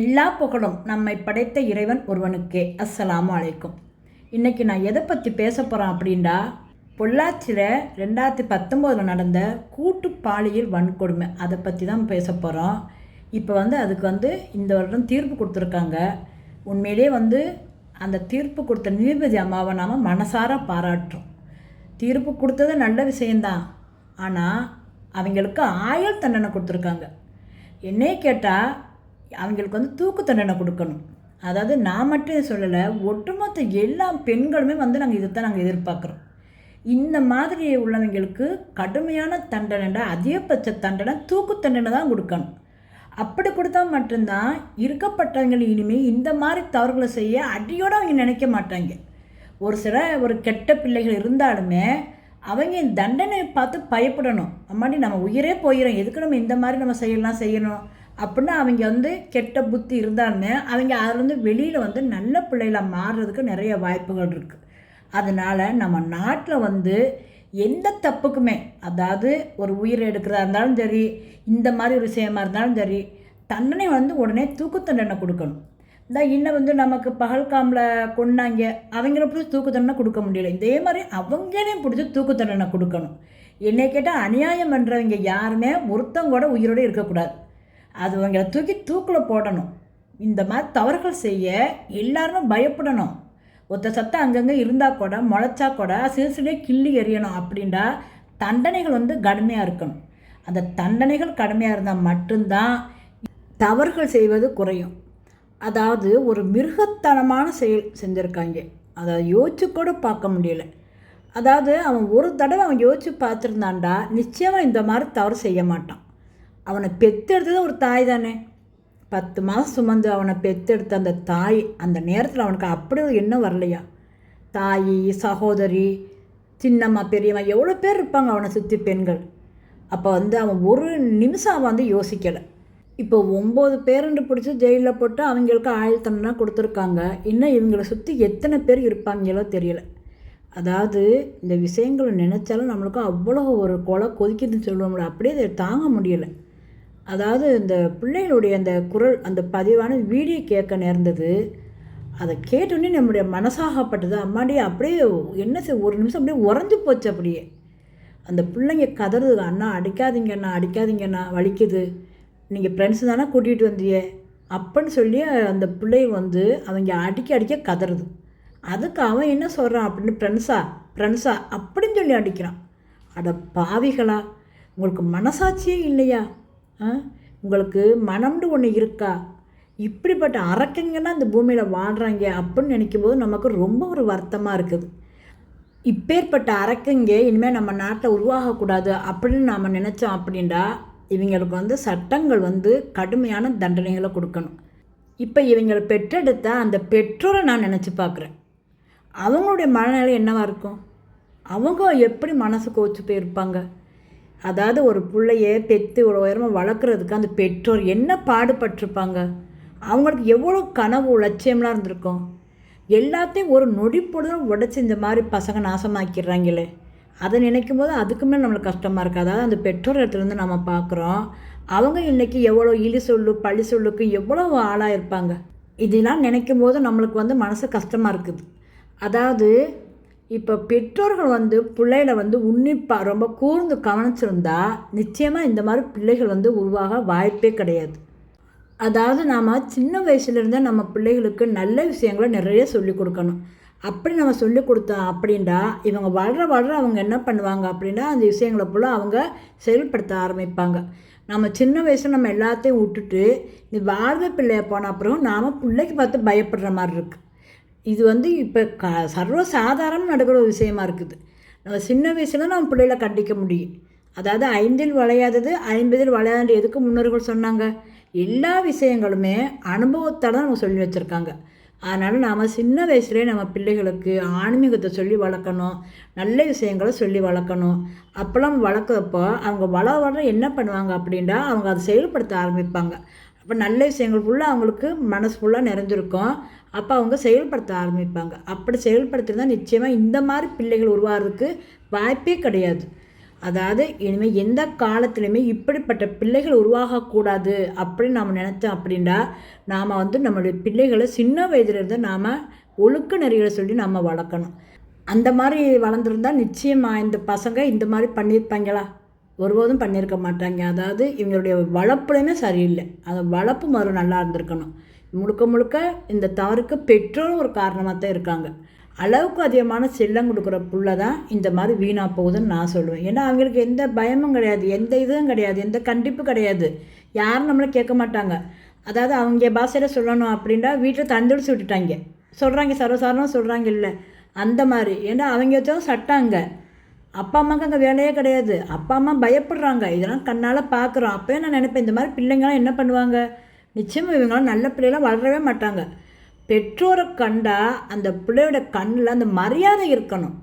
எல்லா புகழும் நம்மை படைத்த இறைவன் ஒருவனுக்கே. அஸ்ஸலாமு அலைக்கும். இன்றைக்கி நான் எதை பற்றி பேச போகிறேன் அப்படின்டா பொள்ளாச்சியில் ரெண்டாயிரத்தி பத்தொம்போதில் நடந்த கூட்டு பாலியல் வன்கொடுமை அதை பற்றி தான் பேச போகிறோம் இப்போ வந்து அதுக்கு வந்து இந்த வருடம் தீர்ப்பு கொடுத்துருக்காங்க. உண்மையிலே வந்து அந்த தீர்ப்பு கொடுத்த நீதிபதி அம்மாவை நாம் மனசார பாராட்டுறோம். தீர்ப்பு கொடுத்தது நல்ல விஷயந்தான் ஆனால் அவங்களுக்கு ஆயுள் தண்டனை கொடுத்துருக்காங்க. என்னே கேட்டால் அவங்களுக்கு வந்து தூக்கு தண்டனை கொடுக்கணும். அதாவது நான் மட்டும் சொல்லலை ஒட்டுமொத்த எல்லா பெண்களுமே வந்து நாங்கள் இதை தான் நாங்கள் எதிர்பார்க்குறோம். இந்த மாதிரி உள்ளவங்களுக்கு கடுமையான தண்டனை அதிகபட்ச தண்டனை தூக்கு தண்டனை தான் கொடுக்கணும். அப்படி கொடுத்தா மட்டும்தான் இருக்கப்பட்டவங்க இனிமேல் இந்த மாதிரி தவறுகளை செய்ய அடியோடு அவங்க நினைக்க மாட்டாங்க. ஒரு சில ஒரு கெட்ட பிள்ளைகள் இருந்தாலுமே அவங்க தண்டனை பார்த்து பயப்படணும். அம்மாடி நம்ம உயிரே போயிடும் எதுக்கு நம்ம இந்த மாதிரி நம்ம செய்யலாம் செய்யணும்? அப்படின்னு அவங்க வந்து கெட்ட புத்தி இருந்தாலுமே அவங்க அதுலேருந்து வெளியில் வந்து நல்ல பிள்ளைகளாக மாறுறதுக்கு நிறைய வாய்ப்புகள் இருக்குது அதனால் நம்ம நாட்டில் வந்து எந்த தப்புக்குமே அதாவது ஒரு உயிரை எடுக்கிறதா இருந்தாலும் சரி இந்த மாதிரி ஒரு விஷயமா இருந்தாலும் சரி தண்டனை வந்து உடனே தூக்கு தண்டனை கொடுக்கணும். இந்த இன்னும் வந்து நமக்கு பகல்காமில் கொண்டாங்க அவங்கள பிடிச்சி தூக்கு தண்டனை கொடுக்க முடியல. இதே மாதிரி அவங்களையும் பிடிச்சி தூக்கு தண்டனை கொடுக்கணும். என்னை கேட்டால் அநியாயம் பண்ணுறவங்க யாருமே ஒருத்தங்க கூட உயிரோடு இருக்கக்கூடாது. அது அவங்களை தூக்கி தூக்கில் போடணும். இந்த மாதிரி தவறுகள் செய்ய எல்லாரும் பயப்படணும். ஒத்த சத்தம் அங்கங்கே இருந்தால் கூட முளைச்சா கூட சிறு சிறிய கிள்ளி எறியணும் அப்படின்டா தண்டனைகள் வந்து கடுமையாக இருக்கணும். அந்த தண்டனைகள் கடுமையாக இருந்தால் மட்டும்தான் தவறுகள் செய்வது குறையும். அதாவது ஒரு மிருகத்தனமான செயல் செஞ்சுருக்காங்க. அதை யோசிச்சு கூட பார்க்க முடியல. அதாவது அவன் ஒரு தடவை அவன் யோசித்து பார்த்துருந்தான்டா நிச்சயமாக இந்த மாதிரி தவறு செய்ய மாட்டான். அவனை பெத்தெடுத்தது ஒரு தாய் தானே. பத்து மாதம் சுமந்து அவனை பெத்தெடுத்த அந்த தாய் அந்த நேரத்தில் அவனுக்கு அப்படி ஒரு எண்ணம் வரலையா? தாய் சகோதரி சின்னம்மா பெரியம்மா எவ்வளோ பேர் இருப்பாங்க அவனை சுற்றி பெண்கள். அப்போ வந்து அவன் ஒரு நிமிஷம் அவன் வந்து யோசிக்கலை. இப்போ ஒம்பது பேருண்டு பிடிச்சி ஜெயிலில் போட்டு அவங்களுக்கு ஆயுள்தண்டனை கொடுத்துருக்காங்க. இன்னும் இவங்களை சுற்றி எத்தனை பேர் இருப்பாங்களோ தெரியல. அதாவது இந்த விஷயங்களை நினச்சாலும் நம்மளுக்கு அவ்வளோ ஒரு கொலை கொதிக்குதுன்னு சொல்லுவோம்ல அப்படியே அதை தாங்க முடியலை. அதாவது இந்த பிள்ளைகளுடைய அந்த குரல் அந்த பதிவான வீடியோ கேட்க நேர்ந்தது. அதை கேட்டோன்னே நம்முடைய மனசாகப்பட்டது. அம்மாடி அப்படியே என்ன செய் ஒரு நிமிஷம் அப்படியே உறைஞ்சி போச்சு அப்படியே. அந்த பிள்ளைங்க கதறுது அண்ணா அடிக்காதீங்கண்ணா அடிக்காதீங்கண்ணா வலிக்குது. நீங்கள் ஃப்ரெண்ட்ஸ் தானே கூட்டிகிட்டு வந்தியே. அப்படின்னு சொல்லி அந்த பிள்ளை வந்து அவங்க அடிக்க அடிக்க கதறுது. அதுக்கு அவன் என்ன சொல்கிறான் அப்படின்னு ஃப்ரெண்ட்ஸா ஃப்ரெண்ட்ஸா அப்படின்னு சொல்லி அடிக்கிறான். அட பாவிகளா உங்களுக்கு மனசாட்சியே இல்லையா? உங்களுக்கு மனம்னு ஒன்று இருக்கா? இப்படிப்பட்ட அரக்கங்கன்னா இந்த பூமியில் வாழ்கிறாங்க அப்படின்னு நினைக்கும் போது நமக்கு ரொம்ப ஒரு வருத்தமாக இருக்குது. இப்பேற்பட்ட அரக்கங்க இனிமேல் நம்ம நாட்டில் உருவாகக்கூடாது அப்படின்னு நாம் நினச்சோம் அப்படின்டா இவங்களுக்கு வந்து சட்டங்கள் வந்து கடுமையான தண்டனைகளை கொடுக்கணும். இப்போ இவங்களை பெற்றெடுத்த அந்த பெற்றோரை நான் நினச்சி பார்க்குறேன். அவங்களுடைய மனநிலை என்னவாக இருக்கும்? அவங்க எப்படி மனசு கோச்சு போயிருப்பாங்க அதாவது ஒரு பிள்ளைய பெற்று ஒரு உயரமாக வளர்க்குறதுக்கு அந்த பெற்றோர் என்ன பாடுபட்டிருப்பாங்க? அவங்களுக்கு எவ்வளோ கனவு லட்சியம்லாம் இருந்திருக்கும். எல்லாத்தையும் ஒரு நொடி பொழுதும் உடச்சி இந்த மாதிரி பசங்க நாசமாக்கிடுறாங்களே. அதை நினைக்கும் போது அதுக்கு மேலே நம்மளுக்கு கஷ்டமாக இருக்குது அதாவது அந்த பெற்றோர் இடத்துலேருந்து நம்ம பார்க்குறோம் அவங்க இன்றைக்கி எவ்வளோ இழி சொல்லு பழி சொல்லுக்கு எவ்வளோ ஆளாக இருப்பாங்க இதெல்லாம் நினைக்கும் போது நம்மளுக்கு வந்து மனசு கஷ்டமாக இருக்குது. அதாவது இப்போ பெற்றோர்கள் வந்து பிள்ளைகளை வந்து உன்னிப்பாக ரொம்ப கூர்ந்து கவனிச்சிருந்தா நிச்சயமாக இந்த மாதிரி பிள்ளைகள் வந்து உருவாக வாய்ப்பே கிடையாது. அதாவது நாம் சின்ன வயசுலேருந்தே நம்ம பிள்ளைகளுக்கு நல்ல விஷயங்களை நிறைய சொல்லிக் கொடுக்கணும். அப்படி நம்ம சொல்லிக் கொடுத்தோம் அப்படின்டா இவங்க வளர வளர அவங்க என்ன பண்ணுவாங்க அப்படின்னா அந்த விஷயங்களை போல் அவங்க செயல்படுத்த ஆரம்பிப்பாங்க. நம்ம சின்ன வயசில் நம்ம எல்லாத்தையும் விட்டுட்டு இந்த வாழ்வை பிள்ளைய போன அப்புறம் நாம் பிள்ளைக்கு பார்த்து பயப்படுற மாதிரி இருக்குது இது வந்து இப்போ க சர்வசாதாரணம் நடக்கிற ஒரு விஷயமா இருக்குது. நம்ம சின்ன வயசில் நம்ம பிள்ளைகளை கண்டிக்க முடியும். அதாவது ஐந்தில் வளையாதது ஐம்பதில் வளையாதுன்ற எதுக்கு முன்னோர்கள் சொன்னாங்க? எல்லா விஷயங்களுமே அனுபவத்தால் தான் நம்ம சொல்லி வச்சுருக்காங்க. அதனால் நாம் சின்ன வயசுலேயே நம்ம பிள்ளைகளுக்கு ஆன்மீகத்தை சொல்லி வளர்க்கணும் நல்ல விஷயங்களை சொல்லி வளர்க்கணும். அப்போல்லாம் வளர்க்குறப்போ அவங்க வள வளர என்ன பண்ணுவாங்க அப்படின்னா அவங்க அதை செயல்படுத்த ஆரம்பிப்பாங்க. அப்போ நல்ல விஷயங்கள் ஃபுல்லாக அவங்களுக்கு மனசு ஃபுல்லாக நிறைஞ்சிருக்கும். அப்போ அவங்க செயல்படுத்த ஆரம்பிப்பாங்க. அப்படி செயல்படுத்தினா நிச்சயமாக இந்த மாதிரி பிள்ளைகள் உருவாகிறதுக்கு வாய்ப்பே கிடையாது. அதாவது இனிமேல் எந்த காலத்துலையுமே இப்படிப்பட்ட பிள்ளைகள் உருவாகக்கூடாது அப்படின்னு நாம் நினச்சோம் அப்படின்னா நாம் வந்து நம்மளுடைய பிள்ளைகளை சின்ன வயதிலிருந்து நாம் ஒழுக்க நெறிகளை சொல்லி நம்ம வளர்க்கணும். அந்த மாதிரி வளர்ந்துருந்தால் நிச்சயமாக இந்த பசங்க இந்த மாதிரி பண்ணியிருப்பாங்களா? ஒருபோதும் பண்ணியிருக்க மாட்டாங்க. அதாவது இவங்களுடைய வளர்ப்புலையுமே சரியில்லை. அந்த வளர்ப்பு மறு நல்லா இருந்திருக்கணும். முழுக்க முழுக்க இந்த தவறுக்கு பெற்றோரும் ஒரு காரணமாக தான் இருக்காங்க. அளவுக்கு அதிகமான செல்லம் கொடுக்குற புள்ள தான் இந்த மாதிரி வீணாக போகுதுன்னு நான் சொல்லுவேன். ஏன்னா அவங்களுக்கு எந்த பயமும் கிடையாது எந்த இதுவும் கிடையாது எந்த கண்டிப்பும் கிடையாது. யாரும் நம்மளை கேட்க மாட்டாங்க. அதாவது அவங்க பாஷையில் சொல்லணும் அப்படின்னா வீட்டில் தந்தடிச்சு விட்டுட்டாங்க. சொல்கிறாங்க சர்வசாரணம் சொல்கிறாங்க இல்லை. அந்த மாதிரி. ஏன்னா அவங்க வச்சதும் சட்டாங்க. அப்பா அம்மாவுக்கு அங்கே வேலையே கிடையாது. அப்பா அம்மா பயப்படுறாங்க. இதெல்லாம் கண்ணால் பார்க்குறோம் அப்போயே நான் நினைப்பேன் இந்த மாதிரி பிள்ளைங்களாம் என்ன பண்ணுவாங்க? நிச்சயமாக இவங்களாம் நல்ல பிள்ளைகளாம் வளரவே மாட்டாங்க. பெற்றோரை கண்டால் அந்த பிள்ளையோட கண்ணில் அந்த மரியாதை இருக்கணும்.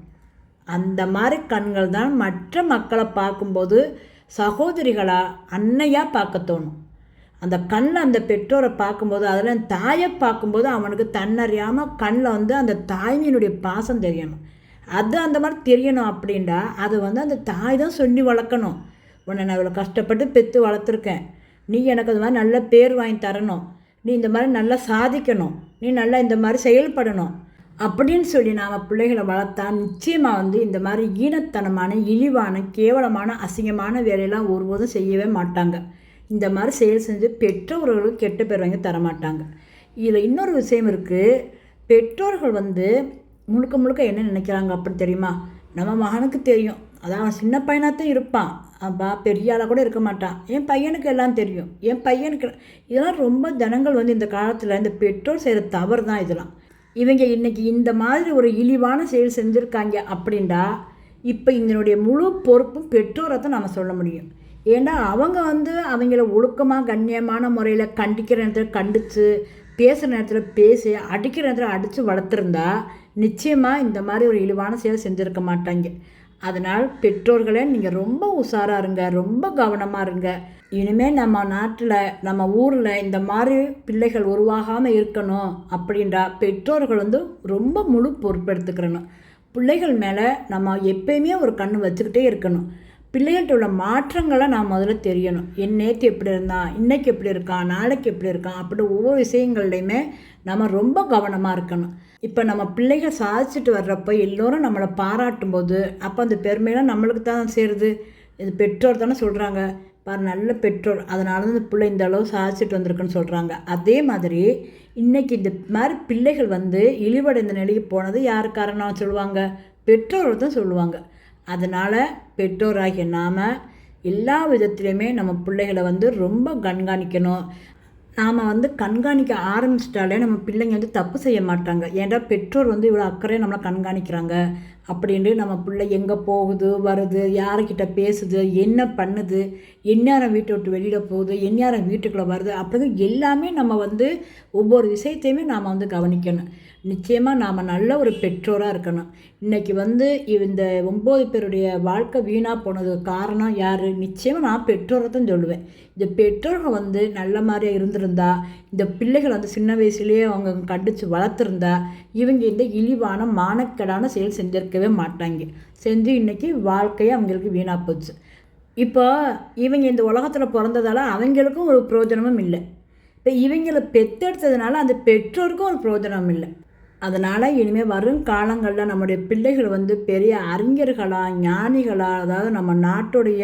அந்த மாதிரி கண்கள் தான் மற்ற மக்களை பார்க்கும்போது சகோதரிகளாக அன்னையாக பார்க்க தோணும். அந்த கண்ணில் அந்த பெற்றோரை பார்க்கும்போது அதில் தாயை பார்க்கும்போது அவனுக்கு தன்னறியாமல் கண்ணில் வந்து அந்த தாய்மையினுடைய பாசம் தெரியணும். அது அந்த மாதிரி தெரியணும் அப்படின்டா அது வந்து அந்த தாய் தான் சொல்லி வளர்க்கணும். உன்னை நான் இவ்வளோ கஷ்டப்பட்டு பெற்று வளர்த்துருக்கேன். நீ எனக்கு அது மாதிரி நல்ல பேர் வாங்கி தரணும். நீ இந்த மாதிரி நல்லா சாதிக்கணும். நீ நல்லா இந்த மாதிரி செயல்படணும். அப்படின்னு சொல்லி நாம் பிள்ளைகளை வளர்த்தா நிச்சயமாக வந்து இந்த மாதிரி ஈனத்தனமான இழிவான கேவலமான அசிங்கமான வேலையெல்லாம் ஒருபோதும் செய்யவே மாட்டாங்க. இந்த மாதிரி செயல் செஞ்சு பெற்றோர்களுக்கு கெட்ட பேர் வாங்கி தரமாட்டாங்க. இதில் இன்னொரு விஷயம் இருக்குது பெற்றோர்கள் வந்து முழுக்க முழுக்க என்ன நினைக்கிறாங்க அப்படின்னு தெரியுமா? நம்ம மகனுக்கு தெரியும். அதான் அவன் சின்ன பையனாகத்தான் இருப்பான். அப்பா பெரிய ஆளாக கூட இருக்க மாட்டான். என் பையனுக்கு எல்லாம் தெரியும். என் பையனுக்கு இதெல்லாம் ரொம்ப ஜனங்கள் வந்து இந்த காலத்தில் இந்த பெற்றோர் செய்கிற தவறு தான் இதெல்லாம். இவங்க இன்றைக்கி இந்த மாதிரி ஒரு இழிவான செயல் செஞ்சுருக்காங்க அப்படின்டா இப்போ இதனுடைய முழு பொறுப்பும் பெற்றோரை தான் நம்ம சொல்ல முடியும். ஏன்னா அவங்க வந்து அவங்கள ஒழுக்கமாக கண்ணியமான முறையில் கண்டிக்கிற நேரத்தில் கண்டித்து பேசுகிற நேரத்தில் பேசி அடிக்கிற நேரத்தில் அடித்து வளர்த்துருந்தா நிச்சயமாக இந்த மாதிரி ஒரு இழிவான செயல் செஞ்சுருக்க மாட்டாங்க. அதனால் பெற்றோர்களே நீங்கள் ரொம்ப உஷாராக இருங்க ரொம்ப கவனமாக இருங்க. இனிமேல் நம்ம நாட்டில் நம்ம ஊரில் இந்த மாதிரி பிள்ளைகள் உருவாகாமல் இருக்கணும் அப்படின்றா பெற்றோர்கள் வந்து ரொம்ப முழு பொறுப்பெடுத்துக்கிறணும் பிள்ளைகள் மேலே நம்ம எப்பயுமே ஒரு கண் வச்சுக்கிட்டே இருக்கணும். பிள்ளைகள்கிட்ட உள்ள மாற்றங்களை நான் முதல்ல தெரியணும். என் நேற்று எப்படி இருந்தான் இன்றைக்கி எப்படி இருக்கான் நாளைக்கு எப்படி இருக்கான் அப்படி ஒவ்வொரு விஷயங்கள்லையுமே நம்ம ரொம்ப கவனமாக இருக்கணும். இப்போ நம்ம பிள்ளைகள் சாதிச்சுட்டு வர்றப்போ எல்லோரும் நம்மளை பாராட்டும் போது அப்போ அந்த பெருமையெல்லாம் நம்மளுக்கு தான் சேருது? இது பெற்றோர் தானே சொல்கிறாங்க பாரு நல்ல பெற்றோர். அதனால தான் இந்த பிள்ளை இந்த அளவு சாதிச்சுட்டு வந்திருக்குன்னு சொல்கிறாங்க அதே மாதிரி இன்றைக்கி இந்த மாதிரி பிள்ளைகள் வந்து இழிவடைந்த நிலைக்கு போனது யார் காரணம் சொல்லுவாங்க? பெற்றோர் தான் சொல்லுவாங்க. அதனால் பெற்றோராகிய நாம் எல்லா விதத்துலேயுமே நம்ம பிள்ளைகளை வந்து ரொம்ப கண்காணிக்கணும். நாம் வந்து கண்காணிக்க ஆரம்பிச்சிட்டாலே நம்ம பிள்ளைங்க வந்து தப்பு செய்ய மாட்டாங்க. ஏன்டா பெற்றோர் வந்து இவ்வளோ அக்கறையாக நம்மளை கண்காணிக்கிறாங்க? அப்படின்ட்டு நம்ம பிள்ளை எங்கே போகுது வருது யாருக்கிட்ட பேசுது என்ன பண்ணுது எந்நேரம் வீட்டை விட்டு வெளியில் போகுது எந்நேரம் வீட்டுக்குள்ளே வருது அப்படி எல்லாமே நம்ம வந்து ஒவ்வொரு விஷயத்தையுமே நாம் வந்து கவனிக்கணும். நிச்சயமாக நாம் நல்ல ஒரு பெற்றோராக இருக்கணும். இன்றைக்கி வந்து இந்த ஒம்பது பேருடைய வாழ்க்கை வீணாக போனதுக்கு காரணம் யார்? நிச்சயமாக நான் பெற்றோரை தான் சொல்லுவேன். இந்த பெற்றோர்கள் வந்து நல்ல மாதிரியாக இருந்திருந்தா இந்த பிள்ளைகள் வந்து சின்ன வயசுலேயே அவங்க கண்டித்து வளர்த்துருந்தா இவங்க இந்த இழிவான மானக்கடான செயல் செஞ்சிருக்கவே மாட்டாங்க. செஞ்சு இன்றைக்கி வாழ்க்கையை அவங்களுக்கு வீணாக போச்சு. இப்போ இவங்க இந்த உலகத்தில் பிறந்ததால் அவங்களுக்கும் ஒரு பிரயோஜனமும் இல்லை. இப்போ இவங்களை பெத்தெடுத்ததுனால அந்த பெற்றோருக்கும் ஒரு பிரயோஜனம் இல்லை. அதனால் இனிமேல் வரும் காலங்களில் நம்முடைய பிள்ளைகள் வந்து பெரிய அறிஞர்களாக ஞானிகளாக அதாவது நம்ம நாட்டுடைய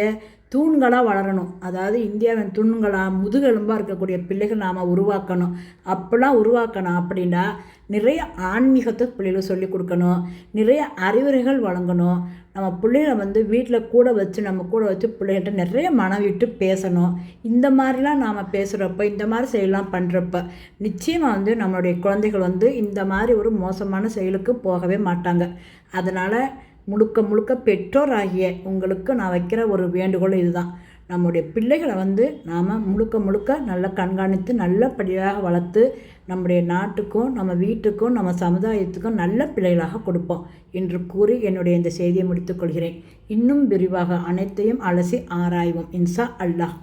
தூண்களாக வளரணும். அதாவது இந்தியாவின் தூண்களாக முதுகெலும்பாக இருக்கக்கூடிய பிள்ளைகள் நாம் உருவாக்கணும். அப்போல்லாம் உருவாக்கணும் அப்படின்னா நிறைய ஆன்மீகத்தை பிள்ளைகளுக்கு சொல்லிக் கொடுக்கணும். நிறைய அறிவுரைகள் வழங்கணும். நம்ம பிள்ளைகளை வந்து வீட்டில் கூட வச்சு நம்ம கூட வச்சு பிள்ளைகள்கிட்ட நிறைய மனம் விட்டு பேசணும். இந்த மாதிரிலாம் நாம் பேசுகிறப்ப இந்த மாதிரி செயலாம் பண்ணுறப்ப நிச்சயமாக வந்து நம்மளுடைய குழந்தைகள் வந்து இந்த மாதிரி ஒரு மோசமான செயலுக்கு போகவே மாட்டாங்க. அதனால் முழுக்க முழுக்க பெற்றோர் ஆகிய உங்களுக்கு நான் வைக்கிற ஒரு வேண்டுகோள் இதுதான். நம்முடைய பிள்ளைகளை வந்து நாம் முழுக்க முழுக்க நல்லா கண்காணித்து நல்லபடியாக வளர்த்து நம்முடைய நாட்டுக்கும் நம்ம வீட்டுக்கும் நம்ம சமுதாயத்துக்கும் நல்ல பிள்ளைகளாக கொடுப்போம் என்று கூறி என்னுடைய இந்த செய்தியை முடித்துக்கொள்கிறேன் இன்னும் விரிவாக அனைத்தையும் அலசி ஆராய்வோம். இன்சா அல்லாஹ்.